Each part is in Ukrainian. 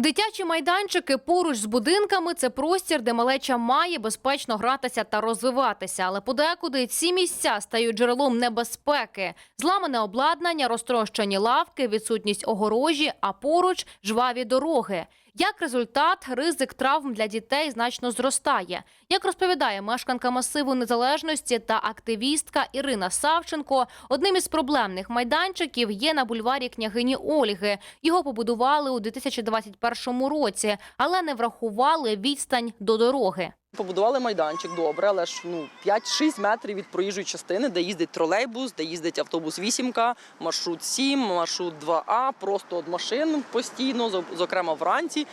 Дитячі майданчики поруч з будинками це простір, де малеча має безпечно гратися та розвиватися. Але подекуди ці місця стають джерелом небезпеки. Зламане обладнання, розтрощені лавки, відсутність огорожі, а поруч жваві дороги. Як результат, ризик травм для дітей значно зростає. Як розповідає мешканка масиву незалежності та активістка Ірина Савченко, одним із проблемних майданчиків є на бульварі княгині Ольги. Його побудували у 2021 році, але не врахували відстань до дороги. Побудували майданчик добре, але ж ну 5-6 метрів від проїжджої частини, де їздить тролейбус, де їздить автобус 8К, маршрут 7, маршрут 2А, просто от машин постійно, зокрема вранці.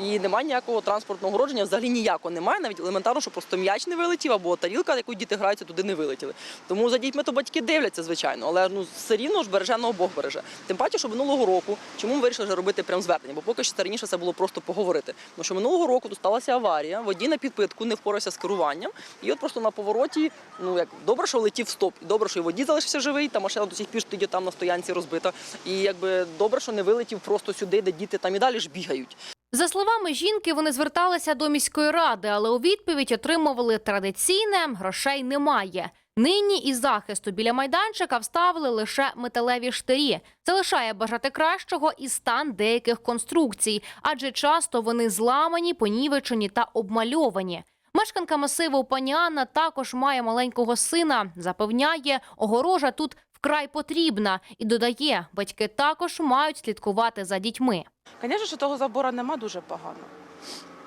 І немає ніякого транспортного огородження, взагалі ніякого немає. Навіть елементарно, що просто м'яч не вилетів, або тарілка, яку діти граються, туди не вилетіли. Тому за дітьми то батьки дивляться, звичайно, але ну все рівно ж береженого Бог береже. Тим паче, що минулого року, чому ми вирішили вже робити прям звернення? Бо поки що це це було просто поговорити. Тому що минулого року тут сталася аварія, водій на підпитку не впорався з керуванням, і от просто на повороті, ну як добре, що летів стоп, добре, що і водій залишився живий, та машина до сих пір тоді там на стоянці розбита. І якби добре, що не вилетів просто сюди, де діти там і далі ж бігають. За словами жінки, вони зверталися до міської ради, але у відповідь отримували традиційне грошей немає. Нині із захисту біля майданчика вставили лише металеві штирі. Це лишає бажати кращого і стан деяких конструкцій, адже часто вони зламані, понівечені та обмальовані. Мешканка масиву пані Анна також має маленького сина. Запевняє, огорожа тут вкрай потрібна і додає, батьки також мають слідкувати за дітьми. Звісно, що того забору нема дуже погано.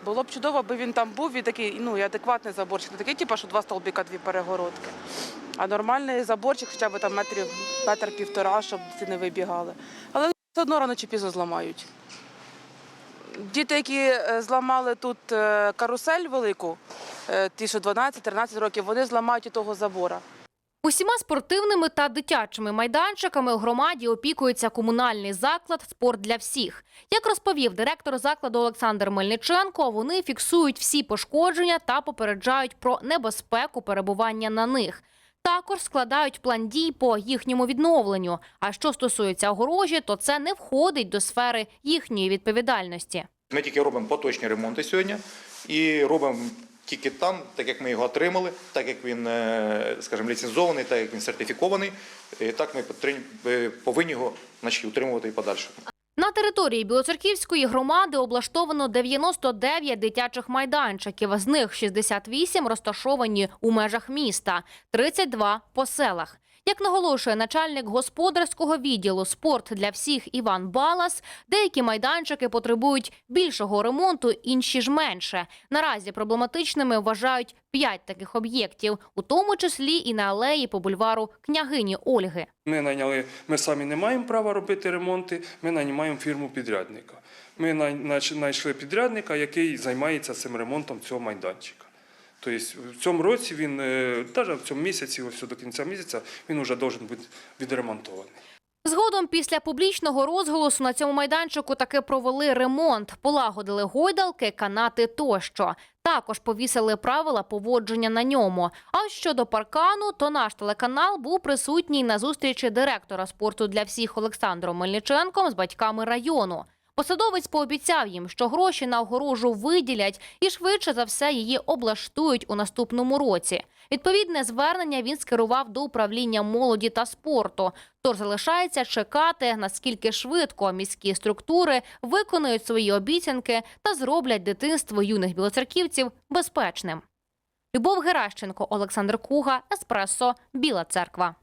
Було б чудово, аби він там був і такий, ну і адекватний заборчик, не такий, типу, що два столбіка, дві перегородки. А нормальний заборчик, хоча б там метрів метр півтора, щоб діти не вибігали. Але все одно рано чи пізно зламають. Діти, які е, зламали тут е, карусель велику, е, ті, що 12-13 років, вони зламають і того забора. Усіма спортивними та дитячими майданчиками у громаді опікується комунальний заклад Спорт для всіх. Як розповів директор закладу Олександр Мельниченко, вони фіксують всі пошкодження та попереджають про небезпеку перебування на них. Також складають план дій по їхньому відновленню. А що стосується огорожі, то це не входить до сфери їхньої відповідальності. Ми тільки робимо поточні ремонти сьогодні і робимо тільки там, так як ми його отримали, так як він, е, скажімо, ліцензований, так як він сертифікований, і так ми е, повинні його значить, утримувати і подальше. На території Білоцерківської громади облаштовано 99 дитячих майданчиків. З них 68 розташовані у межах міста, 32 – по селах. Як наголошує начальник господарського відділу спорт для всіх Іван Балас, деякі майданчики потребують більшого ремонту, інші ж менше. Наразі проблематичними вважають 5 таких об'єктів, у тому числі і на алеї по бульвару княгині Ольги. Ми найняли, ми самі не маємо права робити ремонти, ми наймаємо фірму підрядника. Ми най- знайшли підрядника, який займається цим ремонтом цього майданчика. Тобто в цьому році він, навіть в цьому місяці, ось до кінця місяця, він вже має бути відремонтований. Згодом після публічного розголосу на цьому майданчику таки провели ремонт, полагодили гойдалки, канати тощо. Також повісили правила поводження на ньому. А щодо паркану, то наш телеканал був присутній на зустрічі директора спорту для всіх Олександром Мельниченком з батьками району. Посадовець пообіцяв їм, що гроші на огорожу виділять і швидше за все її облаштують у наступному році. Відповідне звернення він скерував до управління молоді та спорту. Тож залишається чекати, наскільки швидко міські структури виконують свої обіцянки та зроблять дитинство юних білоцерківців безпечним. Любов Геращенко, Олександр Куга, Еспресо, Біла Церква.